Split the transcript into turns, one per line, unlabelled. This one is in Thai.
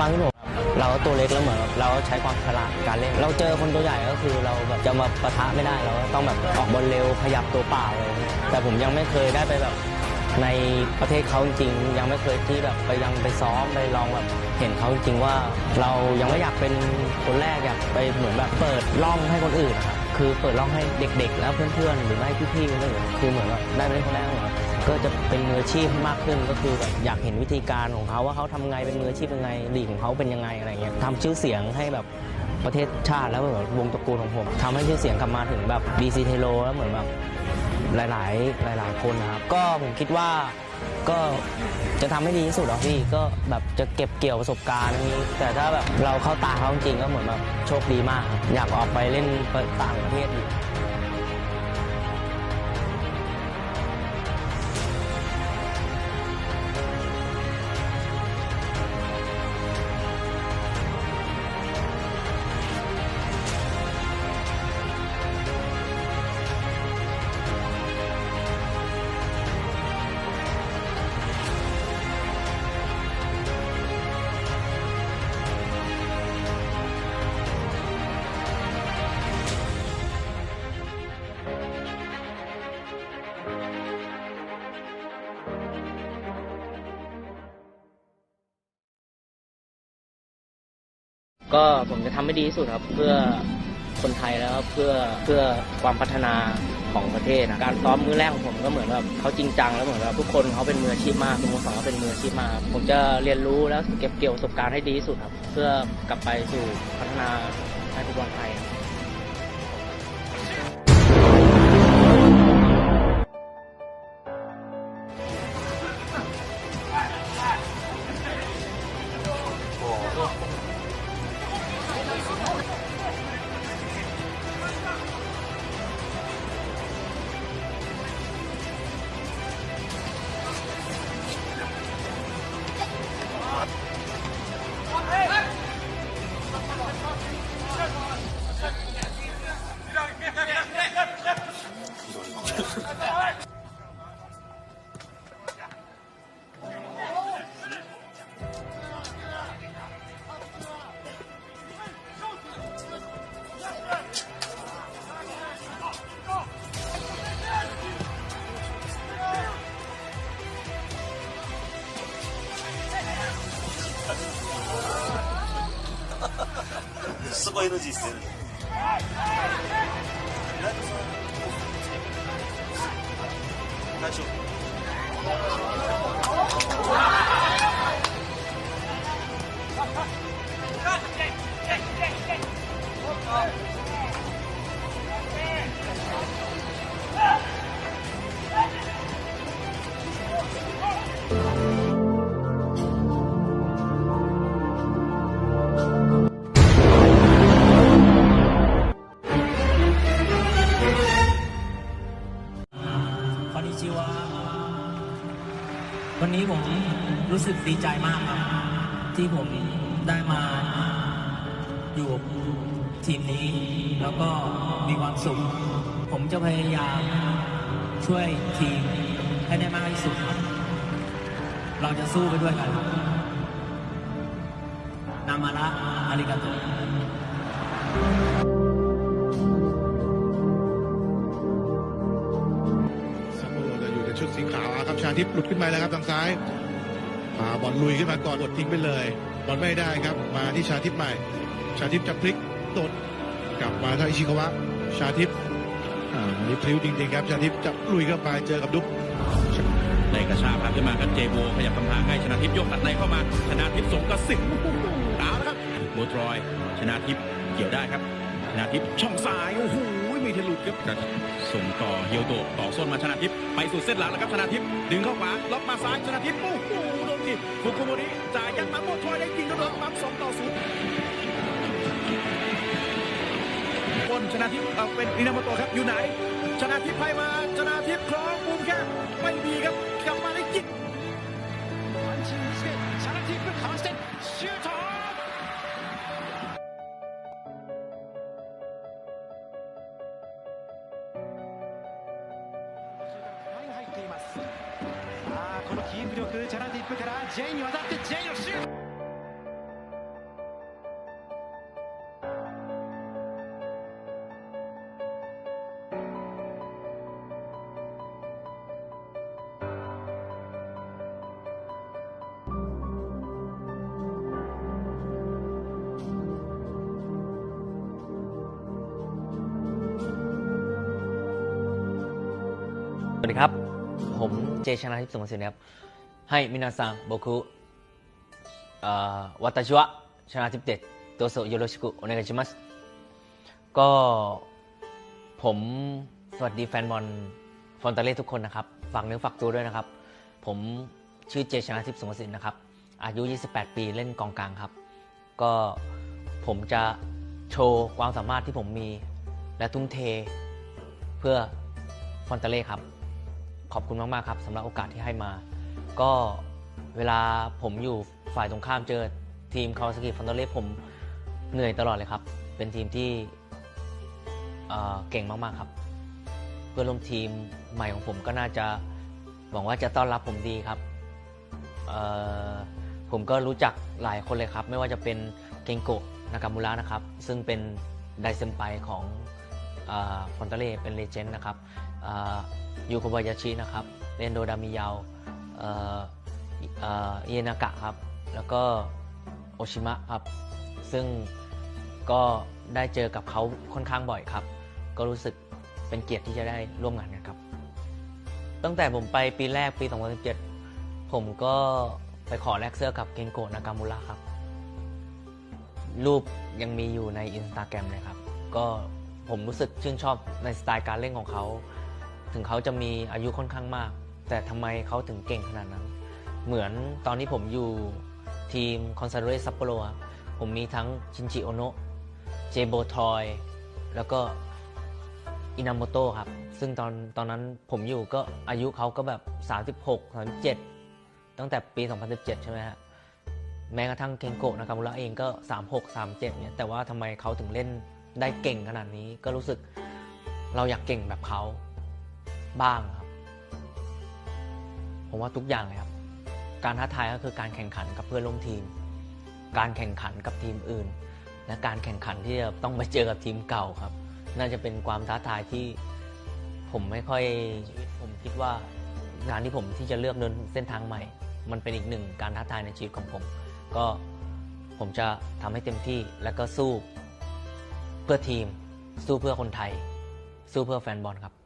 ความคิดผมเราตัวเล็กแล้วเหมือนเราใช้ความฉลาดการเล่น เราเจอคนตัวใหญ่ก็คือเราแบบจะมาปะทะไม่ได้เราต้องแบบออกบอลเร็วขยับตัวเปล่าเลยแต่ผมยังไม่เคยได้ไปแบบในประเทศเขาจริงยังไม่เคยที่แบบไปยังไปซ้อมไปลองแบบเห็นเขาจริงว่า เรายังไม่อยากเป็นคนแรกอยากไปเหมือนแบบเปิดร่องให้คนอื่นครับคือเปิดร่องให้เด็กๆ แล้วเพื่อนๆ หรือไม่พี่ๆคนอื่นคือเหมือนว่าได้ไปเล่นคนแรกเหมือน ก็จะเป็นมืออาชีพมากขึ้นก็คือแบบอยากเห็นวิธีการของเขาว่าเขาทำไงเป็นมืออาชีพยังไงลีกของเขาเป็นยังไงอะไรเงี้ยทำชื่อเสียงให้แบบประเทศชาติแล้วแบบวงตระกูลของผมทำให้ชื่อเสียงกลับมาถึงแบบดีซีเทโลแล้วเหมือนแบบหลายๆ หลาย ๆ คนนะครับก็ผมคิดว่าก็จะทำให้ดีที่สุดหรอกพี่ก็แบบจะเก็บเกี่ยวประสบการณ์นี้ แต่ถ้าแบบเราเข้าตาเขาจริงๆก็เหมือนแบบโชคดีมากครับอยากออกไปเล่นต่างประเทศอีก ก็ผมจะทำให้ดีที่สุดครับ เพื่อคนไทยแล้วก็เพื่อเพื่อความพัฒนาของประเทศนะการซ้อมมือแรกของผมก็เหมือนแบบเขาจริงจังแล้วเหมือนแบบทุกคนเขาเป็นมืออาชีพมากสโมสรเขาเป็นมืออาชีพมากผมจะเรียนรู้แล้วเก็บเกี่ยวประสบการณ์ให้ดีที่สุดครับ เพื่อกลับไปสู่พัฒนาให้ฟุตบอลไทย
が NG です全部大丈夫？
วะวันนี้ผมรู้สึกดีใจมากครับ ที่ผมได้มาอยู่กับทีมนี้ แล้วก็มีความสุข ผมจะพยายามช่วยทีมให้ได้มากที่สุดครับเราจะสู้ไปด้วยกันนามาระอาริกาโต
ชาทิพย์หลุดขึ้นมาแล้วครับทางซ้ายพาบอลลุยขึ้นมาก่อนกดทิ้งไปเลยบอลไม่ได้ครับ มาที่ชาทิพย์ใหม่ ชาทิพย์จะพลิกตดกลับมาทางอิชิคาวะ ชาทิพย์อ่าอันนี้พลิ้วจริงๆครับ ชาทิพย์จะลุยเข้าไปเจอกับดุ๊ก
ในกระชากพาขึ้นมาครับเจโบขยับกำแพงให้ชนะทิพย์ยกตัดในเข้ามาชนะทิพย์สงกระสิบเอาละครับโบทรอย ชนะทิพย์เกี่ยวได้ครับ ชนะทิพย์ช่องซ้ายโอ้โห ไม่มีทะลุดครับส่งต่อเฮียวโดต่อส้นมาชนะทิพย์ไปสู่เส้นหลังแล้วครับชนะทิพย์ดึงเข้าขวาล็อกมาซ้ายชนะทิพย์โอ้โหโดนทีฟุกุโมริจ่ายยัดมาโมทอยได้ยิงกรโดนปั๊มสองต่อศูนย์บนชนะทิพย์เป็นนินามโตครับอยู่ไหน ชนะทิพย์ไพมาชนะทิพย์คล้องปูมแค่ไม่ดีครับกลับมาได้ยิง
ชนะทิพย์เป็นขาเซ็ตชื่อทอ キング力チャラティップからジェインに渡ってジェインのシュート
สวัสดีครับ ผมเจชนาทิพย์สุวรรณสินครับ คุเอ่อวัตชิวะชนาทิพเด็ดโตโซโยโรชิกุโอเนกาชิมัสก็ผมสวัสดีแฟนบอลฟอนตาเล่ทุกคนนะครับ ฝากเนื้อฝากตัวด้วยนะครับ ผมชื่อเจชนาทิพย์สงสินนะครับ อายุ 28 ปีเล่นกองกลางครับ ก็ผมจะโชว์ความสามารถที่ผมมี และทุ่มเทเพื่อฟอนตาเล่ครับ ขอบคุณมาก ๆ ครับสำหรับโอกาสที่ให้มา ก็เวลาผมอยู่ฝ่ายตรงข้ามเจอทีมคาวาซากิฟอนตเล่ผมเหนื่อยตลอดเลยครับ เป็นทีมที่เอ่อเก่งมากๆครับ เพื่อนร่วมทีมใหม่ของผมก็น่าจะหวังว่าจะต้อนรับผมดีครับ ผมก็รู้จักหลายคนเลยครับ ไม่ว่าจะเป็นเกงโกะนากามูระนะครับ ซึ่งเป็นไดเซมไปของฟอนเตเล่เป็นเลเจนด์นะครับยูโคบายาชินะครับเรนโดดามิยาว เออเยนากะครับ แล้วก็โอชิมะครับ ซึ่งก็ได้เจอกับเขาค่อนข้างบ่อยครับ ก็รู้สึกเป็นเกียรติที่จะได้ร่วมงานกันครับ ตั้งแต่ผมไปปีแรกปี 2017 ผมก็ไปขอแลกเสื้อกับเกนโกะนากามูระครับ รูปยังมีอยู่ในอินสตาแกรมเลยครับ ก็ผมรู้สึกชื่นชอบในสไตล์การเล่นของเขา ถึงเขาจะมีอายุค่อนข้างมาก แต่ทำไมเขาถึงเก่งขนาดนั้น เหมือนตอนที่ผมอยู่ทีมคอนซาโดเรซัปโปโรครับผมมีทั้งชินจิโอโนะเจโบทอยแล้วก็อินาโมโตะครับ ซึ่งตอนตอนนั้นผมอยู่ก็อายุเขาก็แบบ 36 37 ตั้งแต่ปี 2017 ใช่ไหมฮะ แม้กระทั่งเกงโกะนากามุระเองก็ 36 37เนี่ยแต่ว่าทำไมเขาถึงเล่นได้เก่งขนาดนี้ ก็รู้สึกเราอยากเก่งแบบเขาบ้างครับ ผมว่าทุกอย่างเลยครับ การท้าทายก็คือการแข่งขันกับเพื่อนร่วมทีม การแข่งขันกับทีมอื่น และการแข่งขันที่จะต้องไปเจอกับทีมเก่าครับ น่าจะเป็นความท้าทายที่ผมไม่ค่อยผมคิดว่างานที่ผมที่จะเลือกเดินเส้นทางใหม่ มันเป็นอีกหนึ่งการท้าทายในชีวิตของผม ก็ผมจะทำให้เต็มที่แล้วก็สู้เพื่อทีม สู้เพื่อคนไทย สู้เพื่อแฟนบอลครับ